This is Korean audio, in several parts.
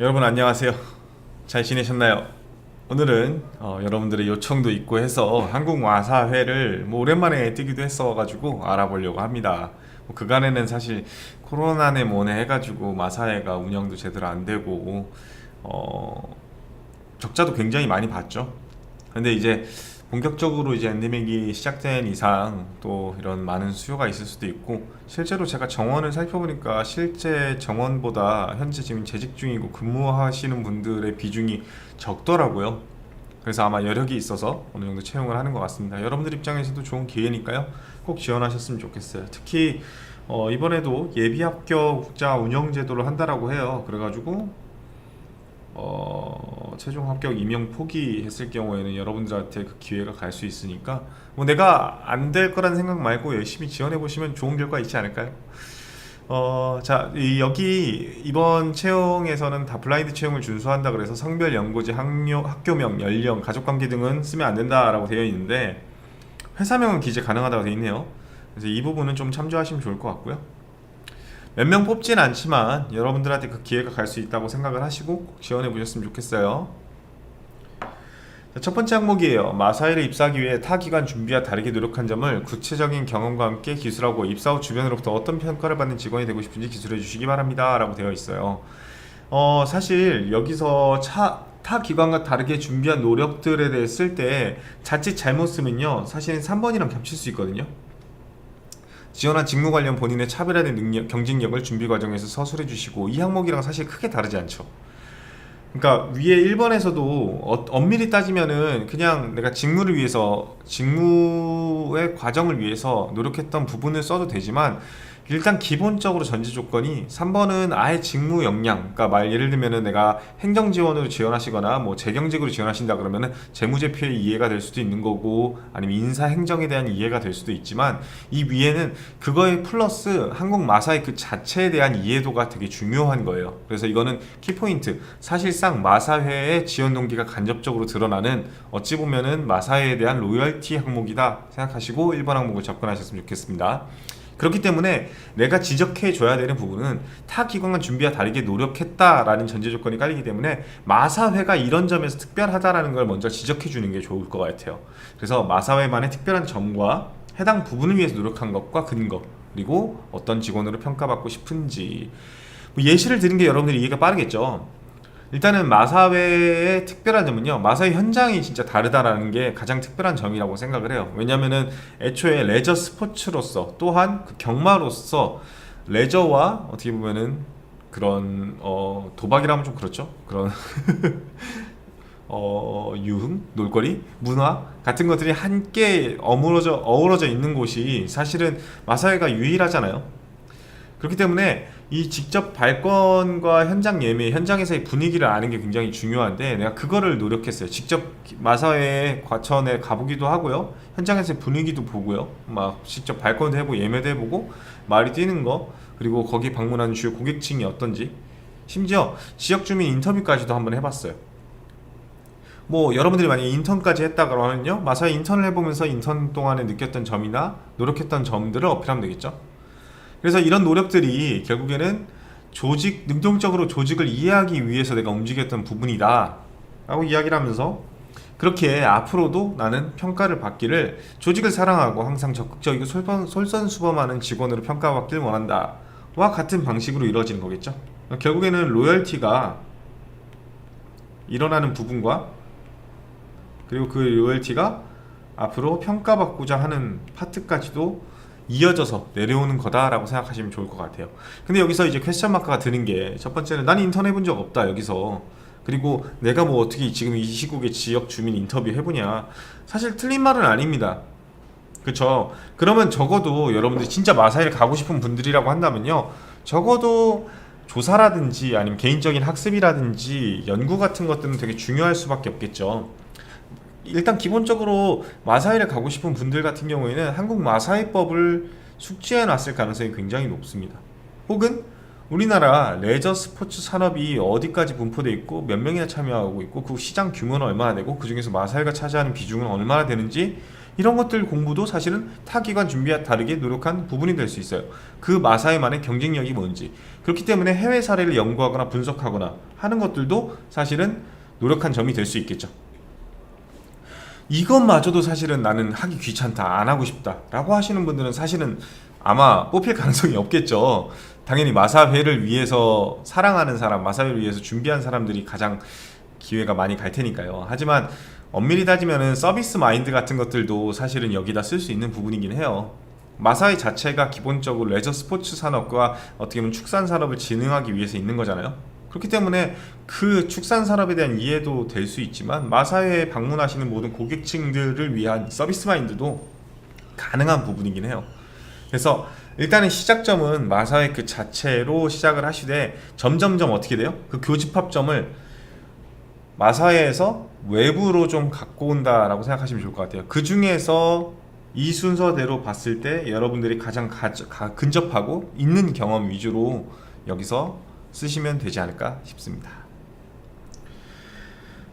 여러분 안녕하세요. 잘 지내셨나요? 오늘은 어, 여러분들의 요청도 있고 해서 한국 마사회를 뭐 오랜만에 뜨기도 했어가지고 알아보려고 합니다. 뭐 그간에는 사실 코로나네 뭐네 해가지고 마사회가 운영도 제대로 안 되고 어, 적자도 굉장히 많이 봤죠. 근데 이제 본격적으로 이제 엔데믹이 시작된 이상 또 이런 많은 수요가 있을 수도 있고 실제로 제가 정원을 살펴보니까 실제 정원보다 현재 지금 재직 중이고 근무하시는 분들의 비중이 적더라고요. 그래서 아마 여력이 있어서 어느 정도 채용을 하는 것 같습니다. 여러분들 입장에서도 좋은 기회니까요. 꼭 지원하셨으면 좋겠어요. 특히 어, 이번에도 예비 합격자 운영 제도를 한다라고 해요. 그래가지고 어, 최종 합격 임용 포기했을 경우에는 여러분들한테 그 기회가 갈 수 있으니까 뭐 내가 안 될 거란 생각 말고 열심히 지원해 보시면 좋은 결과 있지 않을까요? 어, 자, 이, 여기 이번 채용에서는 다 블라인드 채용을 준수한다 그래서 성별, 연고지, 학교, 학교명, 연령, 가족관계 등은 쓰면 안 된다라고 되어 있는데 회사명은 기재 가능하다고 되어 있네요. 그래서 이 부분은 좀 참조하시면 좋을 것 같고요. 몇 명 뽑진 않지만 여러분들한테 그 기회가 갈 수 있다고 생각을 하시고 꼭 지원해 보셨으면 좋겠어요. 자, 첫 번째 항목이에요. 마사회를 입사하기 위해 타 기관 준비와 다르게 노력한 점을 구체적인 경험과 함께 기술하고 입사 후 주변으로부터 어떤 평가를 받는 직원이 되고 싶은지 기술해 주시기 바랍니다. 라고 되어 있어요. 어, 사실 여기서 차, 타 기관과 다르게 준비한 노력들에 대해 쓸 때 자칫 잘못 쓰면요. 사실은 3번이랑 겹칠 수 있거든요. 지원한 직무 관련 본인의 차별화된 능력, 경쟁력을 준비 과정에서 서술해 주시고 이 항목이랑 사실 크게 다르지 않죠. 그러니까 위에 1번에서도 어, 엄밀히 따지면은 그냥 내가 직무를 위해서 직무의 과정을 위해서 노력했던 부분을 써도 되지만 일단 기본적으로 전제 조건이 3번은 아예 직무 역량 그러니까 말 예를 들면은 내가 행정 지원으로 지원하시거나 뭐 재경직으로 지원하신다 그러면은 재무제표에 이해가 될 수도 있는 거고 아니면 인사 행정에 대한 이해가 될 수도 있지만 이 위에는 그거에 플러스 한국 마사의 그 자체에 대한 이해도가 되게 중요한 거예요. 그래서 이거는 키포인트 사실상 마사회의 지원 동기가 간접적으로 드러나는 어찌 보면은 마사회에 대한 로열티 항목이다 생각하시고 1번 항목을 접근하셨으면 좋겠습니다. 그렇기 때문에 내가 지적해 줘야 되는 부분은 타 기관과 준비와 다르게 노력했다라는 전제 조건이 깔리기 때문에 마사회가 이런 점에서 특별하다라는 걸 먼저 지적해 주는 게 좋을 것 같아요. 그래서 마사회만의 특별한 점과 해당 부분을 위해서 노력한 것과 근거 그리고 어떤 직원으로 평가받고 싶은지 뭐 예시를 드는 게 여러분들이 이해가 빠르겠죠. 일단은 마사회의 특별한 점은요. 마사회 현장이 진짜 다르다라는 게 가장 특별한 점이라고 생각을 해요. 왜냐면은 애초에 레저 스포츠로서 또한 그 경마로서 레저와 어떻게 보면은 그런 어 도박이라면 좀 그렇죠. 그런 어 유흥, 놀거리, 문화 같은 것들이 함께 어우러져 어우러져 있는 곳이 사실은 마사회가 유일하잖아요. 그렇기 때문에 이 직접 발권과 현장 예매, 현장에서의 분위기를 아는 게 굉장히 중요한데 내가 그거를 노력했어요. 직접 마사회 과천에 가보기도 하고요. 현장에서의 분위기도 보고요. 막 직접 발권도 해보고 예매도 해보고 말이 뛰는 거 그리고 거기 방문하는 주요 고객층이 어떤지 심지어 지역 주민 인터뷰까지도 한번 해봤어요. 뭐 여러분들이 만약에 인턴까지 했다 그러면요 마사회 인턴을 해보면서 인턴 동안에 느꼈던 점이나 노력했던 점들을 어필하면 되겠죠. 그래서 이런 노력들이 결국에는 조직 능동적으로 조직을 이해하기 위해서 내가 움직였던 부분이다 라고 이야기를 하면서 그렇게 앞으로도 나는 평가를 받기를 조직을 사랑하고 항상 적극적이고 솔선, 솔선수범하는 직원으로 평가받길 원한다 와 같은 방식으로 이루어지는 거겠죠. 결국에는 로열티가 일어나는 부분과 그리고 그 로열티가 앞으로 평가받고자 하는 파트까지도 이어져서 내려오는 거다라고 생각하시면 좋을 것 같아요. 근데 여기서 이제 퀘스천 마크가 드는 게 첫 번째는 난 인턴 해본 적 없다 여기서 그리고 내가 뭐 어떻게 지금 이 시국에 지역 주민 인터뷰 해보냐 사실 틀린 말은 아닙니다. 그쵸 그러면 적어도 여러분들이 진짜 마사일 가고 싶은 분들이라고 한다면요 적어도 조사라든지 아니면 개인적인 학습이라든지 연구 같은 것들은 되게 중요할 수밖에 없겠죠. 일단 기본적으로 마사회를 가고 싶은 분들 같은 경우에는 한국 마사회법을 숙지해 놨을 가능성이 굉장히 높습니다. 혹은 우리나라 레저 스포츠 산업이 어디까지 분포돼 있고 몇 명이나 참여하고 있고 그 시장 규모는 얼마나 되고 그 중에서 마사회가 차지하는 비중은 얼마나 되는지 이런 것들 공부도 사실은 타 기관 준비와 다르게 노력한 부분이 될 수 있어요. 그 마사회만의 경쟁력이 뭔지. 그렇기 때문에 해외 사례를 연구하거나 분석하거나 하는 것들도 사실은 노력한 점이 될 수 있겠죠. 이것마저도 사실은 나는 하기 귀찮다, 안 하고 싶다라고 하시는 분들은 사실은 아마 뽑힐 가능성이 없겠죠. 당연히 마사회를 위해서 사랑하는 사람, 마사회를 위해서 준비한 사람들이 가장 기회가 많이 갈 테니까요. 하지만 엄밀히 따지면은 서비스 마인드 같은 것들도 사실은 여기다 쓸 수 있는 부분이긴 해요. 마사회 자체가 기본적으로 레저 스포츠 산업과 어떻게 보면 축산 산업을 진흥하기 위해서 있는 거잖아요. 그렇기 때문에 그 축산 산업에 대한 이해도 될 수 있지만 마사회에 방문하시는 모든 고객층들을 위한 서비스 마인드도 가능한 부분이긴 해요. 그래서 일단은 시작점은 마사회 그 자체로 시작을 하시되 점점점 어떻게 돼요? 그 교집합점을 마사회에서 외부로 좀 갖고 온다라고 생각하시면 좋을 것 같아요. 그 중에서 이 순서대로 봤을 때 여러분들이 가장 가, 가- 근접하고 있는 경험 위주로 여기서 쓰시면 되지 않을까 싶습니다.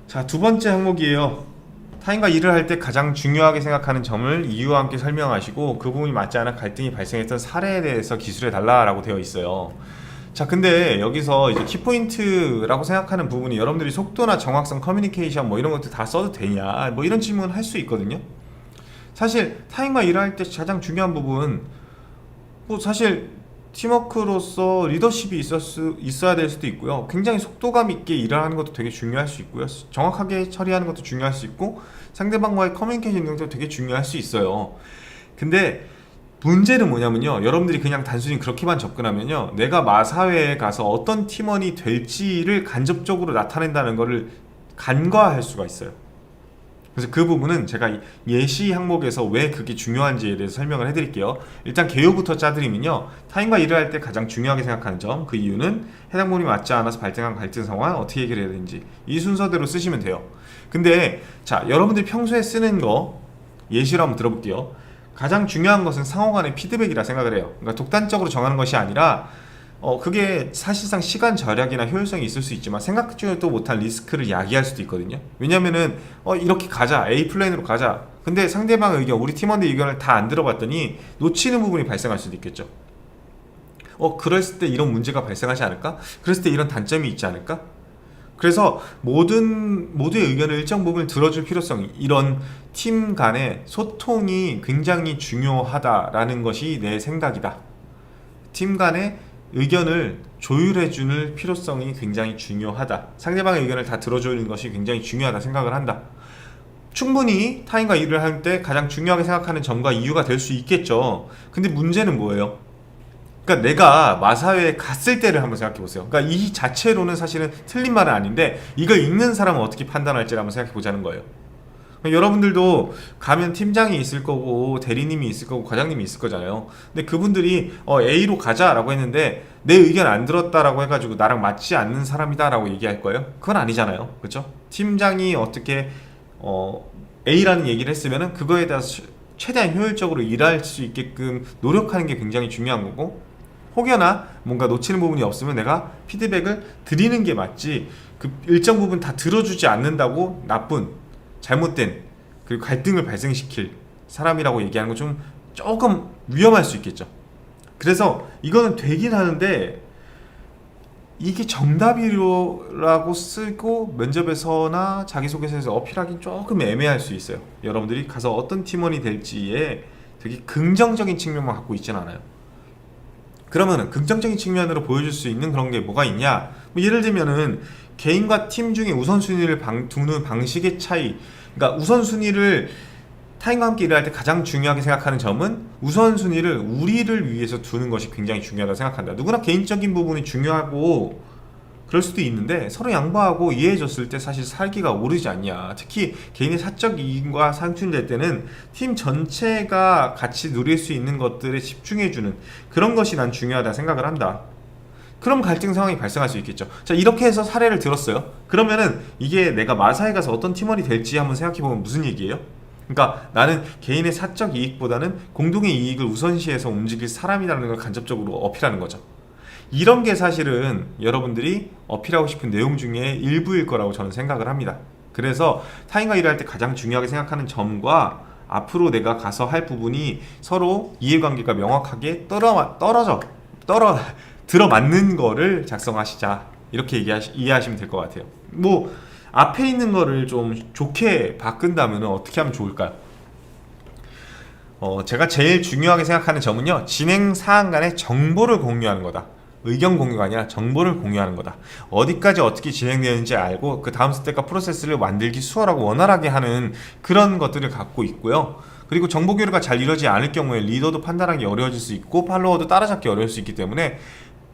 자, 두 번째 항목이에요. 타인과 일을 할 때 가장 중요하게 생각하는 점을 이유와 함께 설명하시고 그 부분이 맞지 않아 갈등이 발생했던 사례에 대해서 기술해 달라라고 되어 있어요. 자, 근데 여기서 이제 키포인트라고 생각하는 부분이 여러분들이 속도나 정확성, 커뮤니케이션 뭐 이런 것들 다 써도 되냐? 뭐 이런 질문을 할수 있거든요. 사실 타인과 일할 때 가장 중요한 부분 뭐 사실 팀워크로서 리더십이 수, 있어야 될 수도 있고요. 굉장히 속도감 있게 일을 하는 것도 되게 중요할 수 있고요. 정확하게 처리하는 것도 중요할 수 있고 상대방과의 커뮤니케이션 능력도 되게 중요할 수 있어요. 근데 문제는 뭐냐면요. 여러분들이 그냥 단순히 그렇게만 접근하면요. 내가 마사회에 가서 어떤 팀원이 될지를 간접적으로 나타낸다는 것을 간과할 수가 있어요. 그래서 그 부분은 제가 이 예시 항목에서 왜 그게 중요한지에 대해서 설명을 해드릴게요. 일단 개요부터 짜드리면요. 타인과 일을 할 때 가장 중요하게 생각하는 점, 그 이유는 해당 부분이 맞지 않아서 발생한 갈등 상황 어떻게 해결해야 되는지 이 순서대로 쓰시면 돼요. 근데 자 여러분들이 평소에 쓰는 거 예시로 한번 들어볼게요. 가장 중요한 것은 상호 간의 피드백이라 생각을 해요. 그러니까 독단적으로 정하는 것이 아니라 어 그게 사실상 시간 절약이나 효율성이 있을 수 있지만 생각지도 못한 리스크를 야기할 수도 있거든요. 왜냐면은 어 이렇게 가자 A 플랜으로 가자. 근데 상대방의 의견, 우리 팀원들 의견을 다 안 들어봤더니 놓치는 부분이 발생할 수도 있겠죠. 어 그랬을 때 이런 문제가 발생하지 않을까? 그랬을 때 이런 단점이 있지 않을까? 그래서 모든 모두의 의견을 일정 부분 들어줄 필요성 이런 팀 간의 소통이 굉장히 중요하다라는 것이 내 생각이다. 팀 간의 의견을 조율해 주는 필요성이 굉장히 중요하다. 상대방의 의견을 다 들어주는 것이 굉장히 중요하다 생각을 한다. 충분히 타인과 일을 할 때 가장 중요하게 생각하는 점과 이유가 될 수 있겠죠. 근데 문제는 뭐예요? 그러니까 내가 마사회에 갔을 때를 한번 생각해 보세요. 그러니까 이 자체로는 사실은 틀린 말은 아닌데 이걸 읽는 사람은 어떻게 판단할지를 한번 생각해 보자는 거예요. 그러니까 여러분들도 가면 팀장이 있을 거고 대리님이 있을 거고 과장님이 있을 거잖아요. 근데 그분들이 어, A로 가자라고 했는데 내 의견 안 들었다라고 해가지고 나랑 맞지 않는 사람이다라고 얘기할 거예요? 그건 아니잖아요. 그렇죠? 팀장이 어떻게 어, A라는 얘기를 했으면은 그거에 대해서 최대한 효율적으로 일할 수 있게끔 노력하는 게 굉장히 중요한 거고 혹여나 뭔가 놓치는 부분이 없으면 내가 피드백을 드리는 게 맞지 그 일정 부분 다 들어주지 않는다고 나쁜 잘못된 그리고 갈등을 발생시킬 사람이라고 얘기하는 건 좀 조금 위험할 수 있겠죠. 그래서 이거는 되긴 하는데 이게 정답이라고 쓰고 면접에서나 자기소개서에서 어필하기 조금 애매할 수 있어요. 여러분들이 가서 어떤 팀원이 될지에 되게 긍정적인 측면만 갖고 있진 않아요. 그러면은 긍정적인 측면으로 보여줄 수 있는 그런 게 뭐가 있냐? 뭐 예를 들면은 개인과 팀 중에 우선순위를 방, 두는 방식의 차이. 그러니까 우선순위를 타인과 함께 일할 때 가장 중요하게 생각하는 점은 우선순위를 우리를 위해서 두는 것이 굉장히 중요하다고 생각한다. 누구나 개인적인 부분이 중요하고 그럴 수도 있는데 서로 양보하고 이해해줬을 때 사실 살기가 오르지 않냐. 특히 개인의 사적 이익과 상충될 때는 팀 전체가 같이 누릴 수 있는 것들에 집중해주는 그런 것이 난 중요하다 생각을 한다. 그럼 갈등 상황이 발생할 수 있겠죠. 자, 이렇게 해서 사례를 들었어요. 그러면은 이게 내가 마사에 가서 어떤 팀원이 될지 한번 생각해보면 무슨 얘기예요? 그러니까 나는 개인의 사적 이익보다는 공동의 이익을 우선시해서 움직일 사람이라는 걸 간접적으로 어필하는 거죠. 이런 게 사실은 여러분들이 어필하고 싶은 내용 중에 일부일 거라고 저는 생각을 합니다. 그래서 타인과 일할 때 가장 중요하게 생각하는 점과 앞으로 내가 가서 할 부분이 서로 이해관계가 명확하게 떨어 떨어져 떨어 들어맞는 거를 작성하시자 이렇게 얘기하시, 이해하시면 될 것 같아요. 뭐 앞에 있는 거를 좀 좋게 바꾼다면 어떻게 하면 좋을까요? 어, 제가 제일 중요하게 생각하는 점은요, 진행 사항 간의 정보를 공유하는 거다. 의견 공유가 아니라 정보를 공유하는 거다. 어디까지 어떻게 진행되는지 알고 그 다음 스텝과 프로세스를 만들기 수월하고 원활하게 하는 그런 것들을 갖고 있고요. 그리고 정보 교류가 잘 이루어지지 않을 경우에 리더도 판단하기 어려워질 수 있고 팔로워도 따라잡기 어려울 수 있기 때문에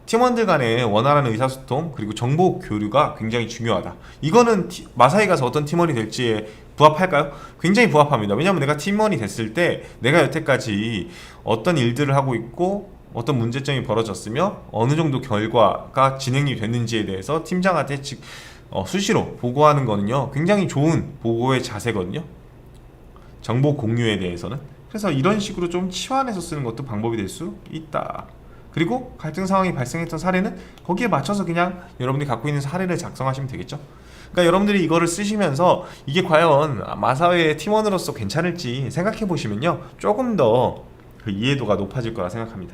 팀원들 간의 원활한 의사소통 그리고 정보 교류가 굉장히 중요하다. 이거는 티- 마사이 가서 어떤 팀원이 될지에 부합할까요? 굉장히 부합합니다. 왜냐하면 내가 팀원이 됐을 때 내가 여태까지 어떤 일들을 하고 있고 어떤 문제점이 벌어졌으며 어느 정도 결과가 진행이 됐는지에 대해서 팀장한테 직- 어, 수시로 보고하는 거는요 굉장히 좋은 보고의 자세거든요. 정보 공유에 대해서는 그래서 이런 식으로 좀 치환해서 쓰는 것도 방법이 될 수 있다. 그리고 갈등 상황이 발생했던 사례는 거기에 맞춰서 그냥 여러분들이 갖고 있는 사례를 작성하시면 되겠죠. 그러니까 여러분들이 이거를 쓰시면서 이게 과연 마사회의 팀원으로서 괜찮을지 생각해 보시면요. 조금 더 그 이해도가 높아질 거라 생각합니다.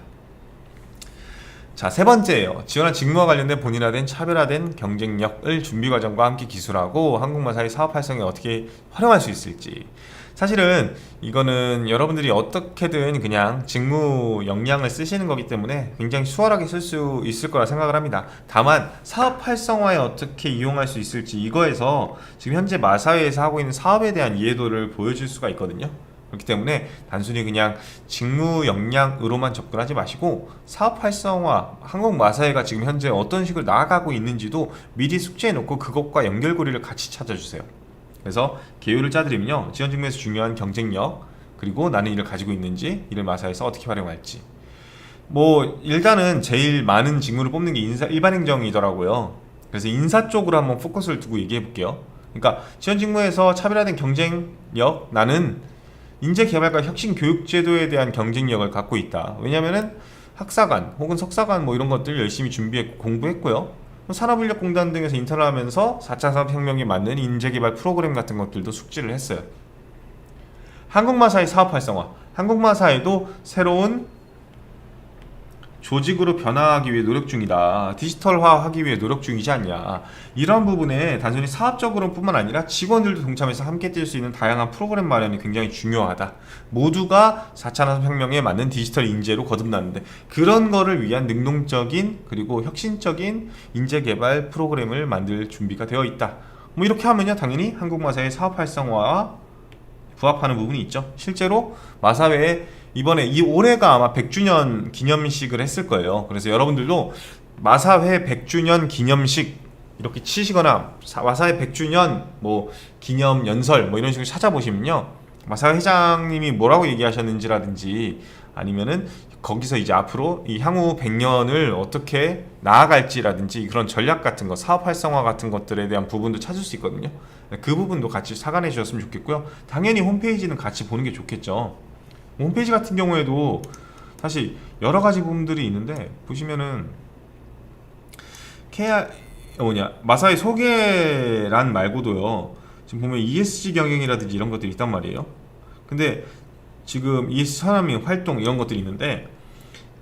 자, 세 번째예요. 지원한 직무와 관련된 본인화된 차별화된 경쟁력을 준비 과정과 함께 기술하고 한국마사의 사업 활성에 어떻게 활용할 수 있을지. 사실은 이거는 여러분들이 어떻게든 그냥 직무 역량을 쓰시는 거기 때문에 굉장히 수월하게 쓸 수 있을 거라 생각을 합니다. 다만 사업 활성화에 어떻게 이용할 수 있을지 이거에서 지금 현재 마사회에서 하고 있는 사업에 대한 이해도를 보여줄 수가 있거든요. 그렇기 때문에 단순히 그냥 직무 역량으로만 접근하지 마시고 사업 활성화, 한국 마사회가 지금 현재 어떤 식으로 나아가고 있는지도 미리 숙지해 놓고 그것과 연결고리를 같이 찾아주세요. 그래서 계율을 짜드리면요. 지원 직무에서 중요한 경쟁력, 그리고 나는 이를 가지고 있는지, 이를 마사에서 어떻게 활용할지. 뭐 일단은 제일 많은 직무를 뽑는 게 인사 일반 행정이더라고요. 그래서 인사 쪽으로 한번 포커스를 두고 얘기해 볼게요. 그러니까 지원 직무에서 차별화된 경쟁력, 나는 인재 개발과 혁신 교육 제도에 대한 경쟁력을 갖고 있다. 왜냐면은 학사관 혹은 석사관 뭐 이런 것들 열심히 준비했고 공부했고요. 산업인력공단 등에서 인턴을 하면서 4차 산업혁명에 맞는 인재개발 프로그램 같은 것들도 숙지를 했어요. 한국마사의 사업 활성화. 한국마사에도 새로운 조직으로 변화하기 위해 노력 중이다. 디지털화하기 위해 노력 중이지 않냐. 이런 부분에 단순히 사업적으로뿐만 아니라 직원들도 동참해서 함께 뛸 수 있는 다양한 프로그램 마련이 굉장히 중요하다. 모두가 4차 산업혁명에 맞는 디지털 인재로 거듭나는데 그런 거를 위한 능동적인 그리고 혁신적인 인재 개발 프로그램을 만들 준비가 되어 있다. 뭐 이렇게 하면요 당연히 한국 마사의 사업 활성화와 부합하는 부분이 있죠. 실제로 마사회에 이번에 이 올해가 아마 100주년 기념식을 했을 거예요. 그래서 여러분들도 마사회 100주년 기념식 이렇게 치시거나 사- 마사회 100주년 뭐 기념 연설 뭐 이런 식으로 찾아보시면요. 마사회 회장님이 뭐라고 얘기하셨는지라든지 아니면은 거기서 이제 앞으로 이 향후 100년을 어떻게 나아갈지라든지 그런 전략 같은 거, 사업 활성화 같은 것들에 대한 부분도 찾을 수 있거든요. 그 부분도 같이 사관해 주셨으면 좋겠고요. 당연히 홈페이지는 같이 보는 게 좋겠죠. 홈페이지 같은 경우에도 사실 여러 가지 부분들이 있는데 보시면은 KR 뭐냐 마사의 소개란 말고도요. 지금 보면 ESG 경영이라든지 이런 것들이 있단 말이에요. 근데 지금 ESG 산업민 활동 이런 것들이 있는데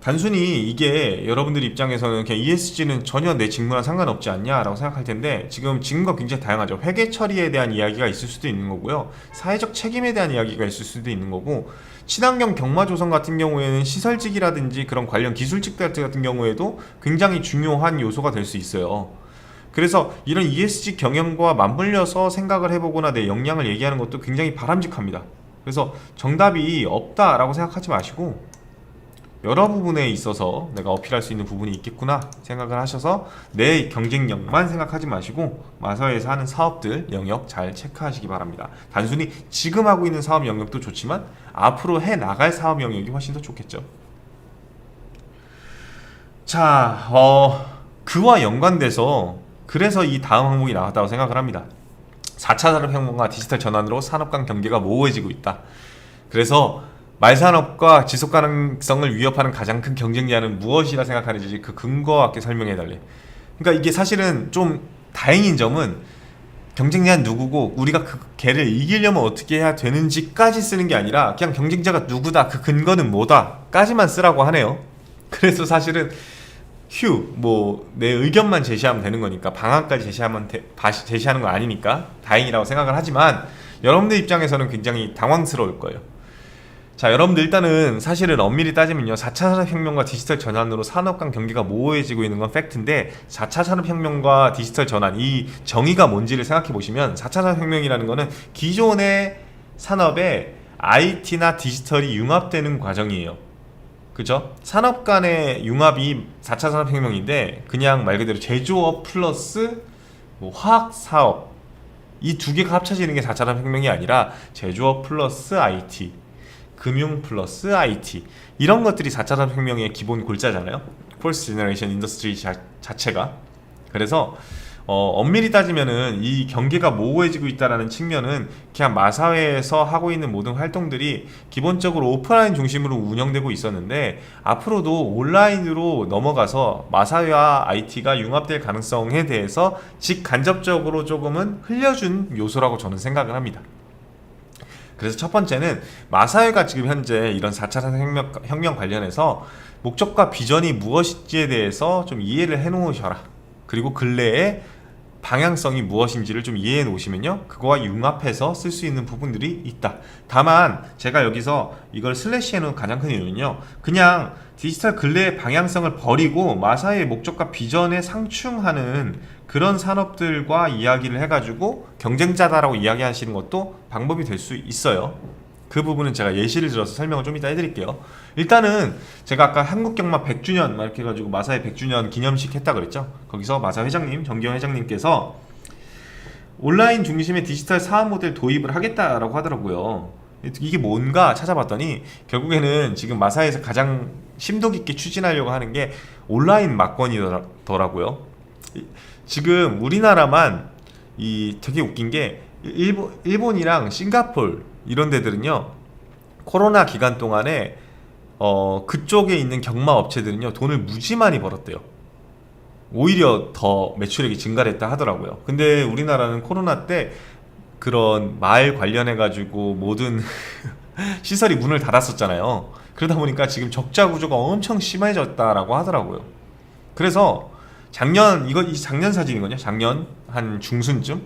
단순히 이게 여러분들 입장에서는 그냥 ESG는 전혀 내 직무랑 상관없지 않냐라고 생각할 텐데 지금 직무가 굉장히 다양하죠. 회계 처리에 대한 이야기가 있을 수도 있는 거고요. 사회적 책임에 대한 이야기가 있을 수도 있는 거고 친환경 경마 조성 같은 경우에는 시설직이라든지 그런 관련 기술직 같은 경우에도 굉장히 중요한 요소가 될 수 있어요. 그래서 이런 ESG 경영과 맞물려서 생각을 해보거나 내 역량을 얘기하는 것도 굉장히 바람직합니다. 그래서 정답이 없다라고 생각하지 마시고 여러 부분에 있어서 내가 어필할 수 있는 부분이 있겠구나 생각을 하셔서 내 경쟁력만 생각하지 마시고 마사회에서 하는 사업들 영역 잘 체크하시기 바랍니다. 단순히 지금 하고 있는 사업 영역도 좋지만 앞으로 해 나갈 사업 영역이 훨씬 더 좋겠죠. 자, 어, 그와 연관돼서 그래서 이 다음 항목이 나왔다고 생각을 합니다. 4차 산업혁명과 디지털 전환으로 산업 간 경계가 모호해지고 있다. 그래서 말산업과 지속 가능성을 위협하는 가장 큰 경쟁자는 무엇이라 생각하는지 그 근거와 함께 설명해 달래. 그러니까 이게 사실은 좀 다행인 점은 경쟁자는 누구고 우리가 그 걔를 이기려면 어떻게 해야 되는지까지 쓰는 게 아니라 그냥 경쟁자가 누구다 그 근거는 뭐다까지만 쓰라고 하네요. 그래서 사실은 휴 뭐 내 의견만 제시하면 되는 거니까 방안까지 제시하면 돼- 다시 제시하는 거 아니니까 다행이라고 생각을 하지만 여러분들 입장에서는 굉장히 당황스러울 거예요. 자, 여러분들 일단은 사실은 엄밀히 따지면요. 4차 산업혁명과 디지털 전환으로 산업 간 경계가 모호해지고 있는 건 팩트인데 4차 산업혁명과 디지털 전환 이 정의가 뭔지를 생각해 보시면 4차 산업혁명이라는 거는 기존의 산업에 IT나 디지털이 융합되는 과정이에요. 그죠? 산업 간의 융합이 4차 산업혁명인데 그냥 말 그대로 제조업 플러스 뭐 화학 사업 이 두 개가 합쳐지는 게 4차 산업혁명이 아니라 제조업 플러스 IT 금융 플러스 IT 이런 것들이 4차 산업혁명의 기본 골자잖아요. 폴스 제너레이션 인더스트리 자, 자체가 그래서 어, 엄밀히 따지면은 이 경계가 모호해지고 있다라는 측면은 그냥 마사회에서 하고 있는 모든 활동들이 기본적으로 오프라인 중심으로 운영되고 있었는데 앞으로도 온라인으로 넘어가서 마사회와 IT가 융합될 가능성에 대해서 직간접적으로 조금은 흘려준 요소라고 저는 생각을 합니다. 그래서 첫 번째는 마사회가 지금 현재 이런 4차 산업혁명 혁명 관련해서 목적과 비전이 무엇인지에 대해서 좀 이해를 해 놓으셔라. 그리고 근래에 방향성이 무엇인지를 좀 이해해 놓으시면요. 그거와 융합해서 쓸 수 있는 부분들이 있다. 다만 제가 여기서 이걸 슬래시 해놓은 가장 큰 이유는요. 그냥 디지털 근래의 방향성을 버리고 마사의 목적과 비전에 상충하는 그런 산업들과 이야기를 해가지고 경쟁자다라고 이야기하시는 것도 방법이 될 수 있어요. 그 부분은 제가 예시를 들어서 설명을 좀 이따 해드릴게요. 일단은 제가 아까 한국경마 100주년 막 이렇게 해가지고 마사의 100주년 기념식 했다 그랬죠. 거기서 마사 회장님, 정기영 회장님께서 온라인 중심의 디지털 사업 모델 도입을 하겠다라고 하더라고요. 이게 뭔가 찾아봤더니 결국에는 지금 마사에서 가장 심도 깊게 추진하려고 하는 게 온라인 막권이더라고요. 이- 지금 우리나라만 이 되게 웃긴 게 일본 일본이랑 싱가폴 이런 데들은요 코로나 기간 동안에 어 그쪽에 있는 경마 업체들은요 돈을 무지 많이 벌었대요. 오히려 더 매출액이 증가했다 하더라고요. 근데 우리나라는 코로나 때 그런 말 관련해 가지고 모든 시설이 문을 닫았었잖아요. 그러다 보니까 지금 적자 구조가 엄청 심해졌다라고 하더라고요. 그래서 작년 이거 이 작년 사진이거든요. 작년 한 중순쯤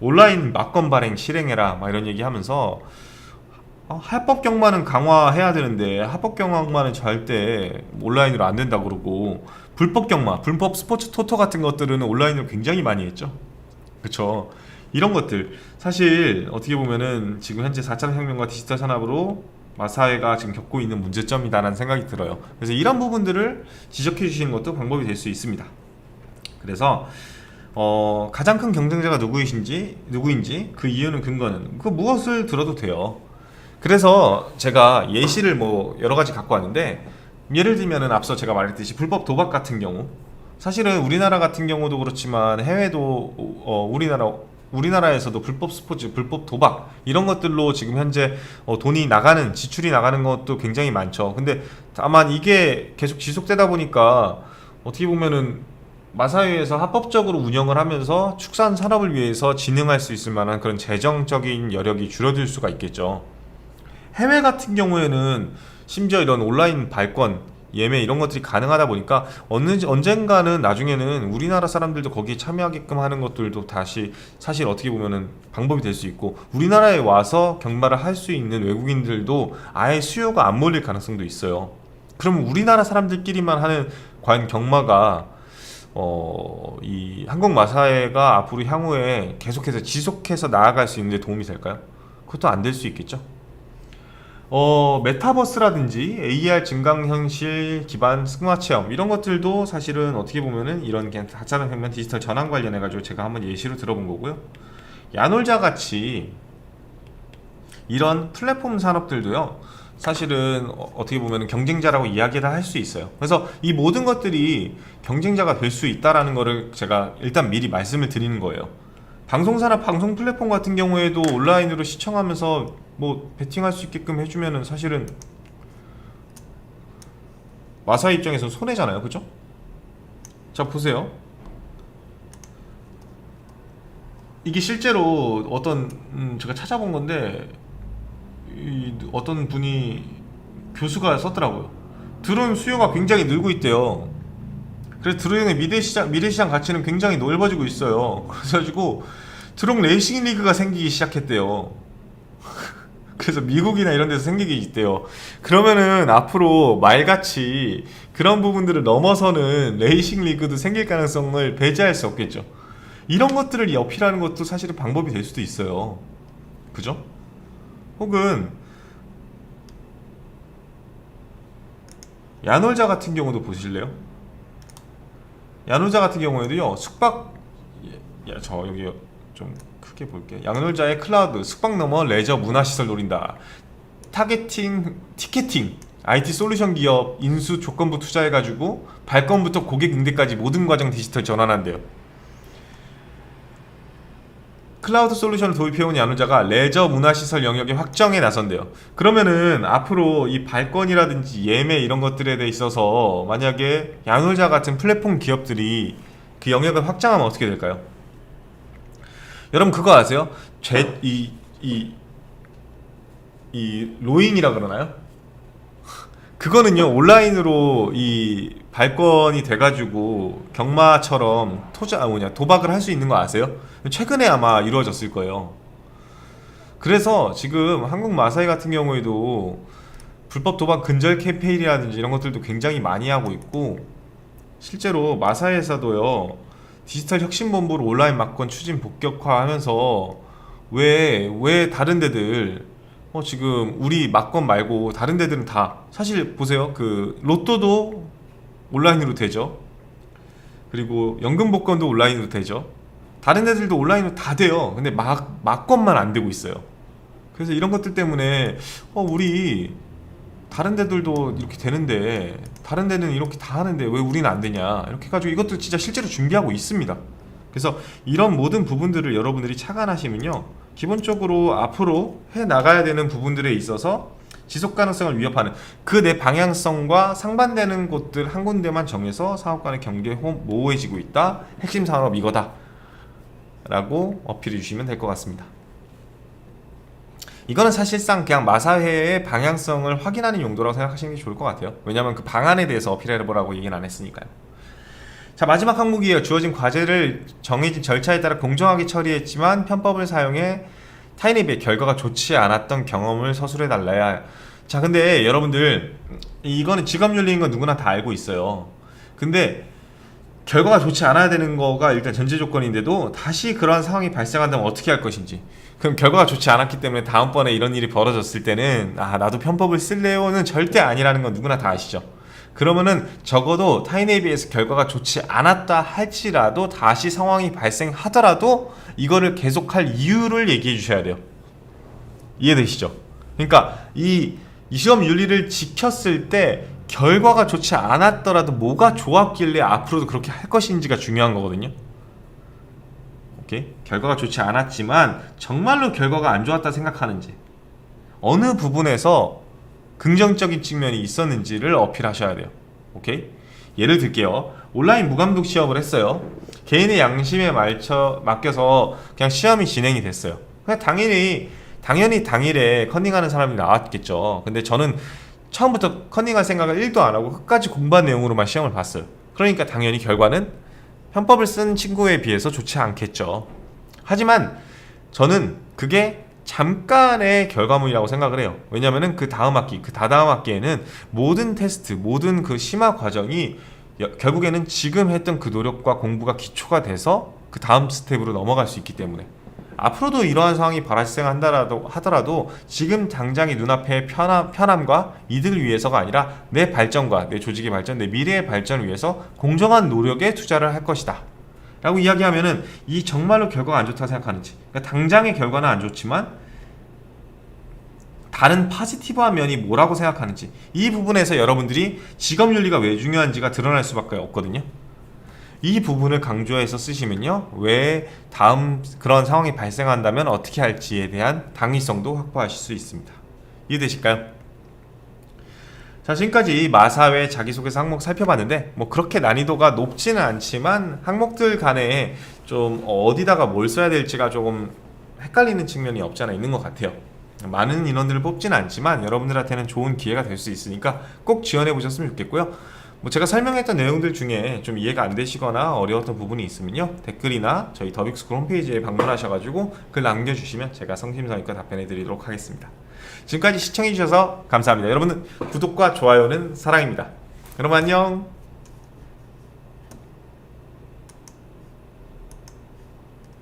온라인 막건 발행 실행해라 막 이런 얘기하면서 어, 합법 경마는 강화해야 되는데 합법 경마는 절대 온라인으로 안 된다 그러고 불법 경마, 불법 스포츠 토토 같은 것들은 온라인으로 굉장히 많이 했죠. 그렇죠. 이런 것들 사실 어떻게 보면은 지금 현재 4차 혁명과 디지털 산업으로 마사회가 지금 겪고 있는 문제점이다라는 생각이 들어요. 그래서 이런 부분들을 지적해 주시는 것도 방법이 될 수 있습니다. 그래서 어, 가장 큰 경쟁자가 누구이신지 누구인지 그 이유는 근거는 그 무엇을 들어도 돼요. 그래서 제가 예시를 뭐 여러 가지 갖고 왔는데 예를 들면은 앞서 제가 말했듯이 불법 도박 같은 경우 사실은 우리나라 같은 경우도 그렇지만 해외도 어, 우리나라 우리나라에서도 불법 스포츠, 불법 도박 이런 것들로 지금 현재 어, 돈이 나가는 지출이 나가는 것도 굉장히 많죠. 근데 다만 이게 계속 지속되다 보니까 어떻게 보면은 마사회에서 합법적으로 운영을 하면서 축산 산업을 위해서 진흥할 수 있을 만한 그런 재정적인 여력이 줄어들 수가 있겠죠. 해외 같은 경우에는 심지어 이런 온라인 발권, 예매 이런 것들이 가능하다 보니까 어느 언젠가는 나중에는 우리나라 사람들도 거기에 참여하게끔 하는 것들도 다시 사실 어떻게 보면은 방법이 될 수 있고 우리나라에 와서 경마를 할 수 있는 외국인들도 아예 수요가 안 몰릴 가능성도 있어요. 그러면 우리나라 사람들끼리만 하는 과연 경마가 어, 이 한국 마사회가 앞으로 향후에 계속해서 지속해서 나아갈 수 있는데 도움이 될까요? 그것도 안 될 수 있겠죠. 어, 메타버스라든지 AR 증강현실 기반 승화 체험 이런 것들도 사실은 어떻게 보면은 이런 다자는 혁명 디지털 전환 관련해 가지고 제가 한번 예시로 들어본 거고요. 야놀자 같이 이런 플랫폼 산업들도요. 사실은 어- 어떻게 보면 경쟁자라고 이야기를 할 수 있어요. 그래서 이 모든 것들이 경쟁자가 될 수 있다라는 거를 제가 일단 미리 말씀을 드리는 거예요. 방송산업 방송 플랫폼 같은 경우에도 온라인으로 시청하면서 뭐 베팅할 수 있게끔 해주면은 사실은 마사 입장에서 손해잖아요, 그죠? 자 보세요. 이게 실제로 어떤 음, 제가 찾아본 건데 이, 어떤 분이 교수가 썼더라고요. 드론 수요가 굉장히 늘고 있대요. 그래서 드론의 미래 시장 미래 시장 가치는 굉장히 넓어지고 있어요. 그래가지고 드론 레이싱 리그가 생기기 시작했대요. 그래서 미국이나 이런 데서 생기기 있대요. 그러면은 앞으로 말같이 그런 부분들을 넘어서는 레이싱 리그도 생길 가능성을 배제할 수 없겠죠. 이런 것들을 어필하는 것도 사실은 방법이 될 수도 있어요. 그죠? 혹은 야놀자 같은 경우도 보실래요? 야놀자 같은 경우에도요 숙박 야, 저 여기 좀 크게 볼게. 야놀자의 클라우드 숙박 넘어 레저 문화시설 노린다. 타겟팅 티켓팅 IT 솔루션 기업 인수 조건부 투자해가지고 발권부터 고객 응대까지 모든 과정 디지털 전환한대요 클라우드 솔루션을 도입해온 야누자가 레저 문화시설 영역의 확정에 나선대요. 그러면은 앞으로 이 발권이라든지 예매 이런 것들에 대해 있어서 만약에 야누자 같은 플랫폼 기업들이 그 영역을 확장하면 어떻게 될까요? 여러분 그거 아세요? 죄, 이, 이, 이 로잉이라 그러나요? 그거는요 온라인으로 이 발권이 돼가지고 경마처럼 토자 아, 뭐냐 도박을 할 수 있는 거 아세요? 최근에 아마 이루어졌을 거예요. 그래서 지금 한국 마사이 같은 경우에도 불법 도박 근절 캠페인이라든지 이런 것들도 굉장히 많이 하고 있고 실제로 마사이에서도요 디지털 혁신본부로 온라인 막권 추진 본격화하면서 왜 왜 다른 데들 어 지금 우리 막권 말고 다른 데들은 다 사실 보세요 그 로또도 온라인으로 되죠. 그리고 연금 복권도 온라인으로 되죠. 다른 데들도 온라인으로 다 돼요. 근데 막 막권만 안 되고 있어요. 그래서 이런 것들 때문에 어 우리 다른 데들도 이렇게 되는데 다른 데는 이렇게 다 하는데 왜 우리는 안 되냐? 이렇게 해가지고 이것도 진짜 실제로 준비하고 있습니다. 그래서 이런 모든 부분들을 여러분들이 착안하시면요 기본적으로 앞으로 해 나가야 되는 부분들에 있어서 지속 가능성을 위협하는 그 내 방향성과 상반되는 곳들 한 군데만 정해서 사업 간의 경계 모호해지고 있다 핵심 산업 이거다 라고 어필해 주시면 될 것 같습니다 이거는 사실상 그냥 마사회의 방향성을 확인하는 용도라고 생각하시는 게 좋을 것 같아요. 왜냐하면 그 방안에 대해서 어필해보라고 얘기는 안 했으니까요. 자 마지막 항목이에요. 주어진 과제를 정해진 절차에 따라 공정하게 처리했지만 편법을 사용해 타인에 비해 결과가 좋지 않았던 경험을 서술해 달라야. 자 근데 여러분들 이거는 직업 윤리인 건 누구나 다 알고 있어요. 근데 결과가 좋지 않아야 되는 거가 일단 전제 조건인데도 다시 그러한 상황이 발생한다면 어떻게 할 것인지 그럼 결과가 좋지 않았기 때문에 다음번에 이런 일이 벌어졌을 때는 아 나도 편법을 쓸래요는 절대 아니라는 건 누구나 다 아시죠 그러면은 적어도 타인에 비해서 결과가 좋지 않았다 할지라도 다시 상황이 발생하더라도 이거를 계속할 이유를 얘기해 주셔야 돼요 이해되시죠? 그러니까 이, 이 시험 윤리를 지켰을 때 결과가 좋지 않았더라도 뭐가 좋았길래 앞으로도 그렇게 할 것인지가 중요한 거거든요. 오케이? 결과가 좋지 않았지만 정말로 결과가 안 좋았다 생각하는지 어느 부분에서 긍정적인 측면이 있었는지를 어필하셔야 돼요. 오케이? 예를 들게요. 온라인 무감독 시험을 했어요. 개인의 양심에 맞춰 맡겨서 그냥 시험이 진행이 됐어요. 그냥 당연히 당연히 당일에 컨닝하는 사람이 나왔겠죠. 근데 저는 처음부터 컨닝할 생각을 1도 안 하고 끝까지 공부한 내용으로만 시험을 봤어요. 그러니까 당연히 결과는 편법을 쓴 친구에 비해서 좋지 않겠죠. 하지만 저는 그게 잠깐의 결과물이라고 생각을 해요. 왜냐면은 그 다음 학기, 그 다다음 학기에는 모든 테스트, 모든 그 심화 과정이 여, 결국에는 지금 했던 그 노력과 공부가 기초가 돼서 그 다음 스텝으로 넘어갈 수 있기 때문에 앞으로도 이러한 상황이 발생한다라도 하더라도 지금 당장의 눈앞의 편함, 편함과 이득을 위해서가 아니라 내 발전과 내 조직의 발전, 내 미래의 발전을 위해서 공정한 노력에 투자를 할 것이다. 라고 이야기하면은 이 정말로 결과가 안 좋다고 생각하는지 그러니까 당장의 결과는 안 좋지만 다른 파지티브한 면이 뭐라고 생각하는지 이 부분에서 여러분들이 직업윤리가 왜 중요한지가 드러날 수밖에 없거든요. 이 부분을 강조해서 쓰시면요. 왜 다음 그런 상황이 발생한다면 어떻게 할지에 대한 당위성도 확보하실 수 있습니다. 이해되실까요? 자 지금까지 마사회 자기소개서 항목 살펴봤는데 뭐 그렇게 난이도가 높지는 않지만 항목들 간에 좀 어디다가 뭘 써야 될지가 조금 헷갈리는 측면이 없지 않아 있는 것 같아요. 많은 인원들을 뽑지는 않지만 여러분들한테는 좋은 기회가 될 수 있으니까 꼭 지원해 보셨으면 좋겠고요. 뭐 제가 설명했던 내용들 중에 좀 이해가 안 되시거나 어려웠던 부분이 있으면요 댓글이나 저희 더빅스쿨 홈페이지에 방문하셔가지고 글 남겨주시면 제가 성심성의껏 답변해 드리도록 하겠습니다. 지금까지 시청해 주셔서 감사합니다. 여러분들 구독과 좋아요는 사랑입니다. 여러분 안녕.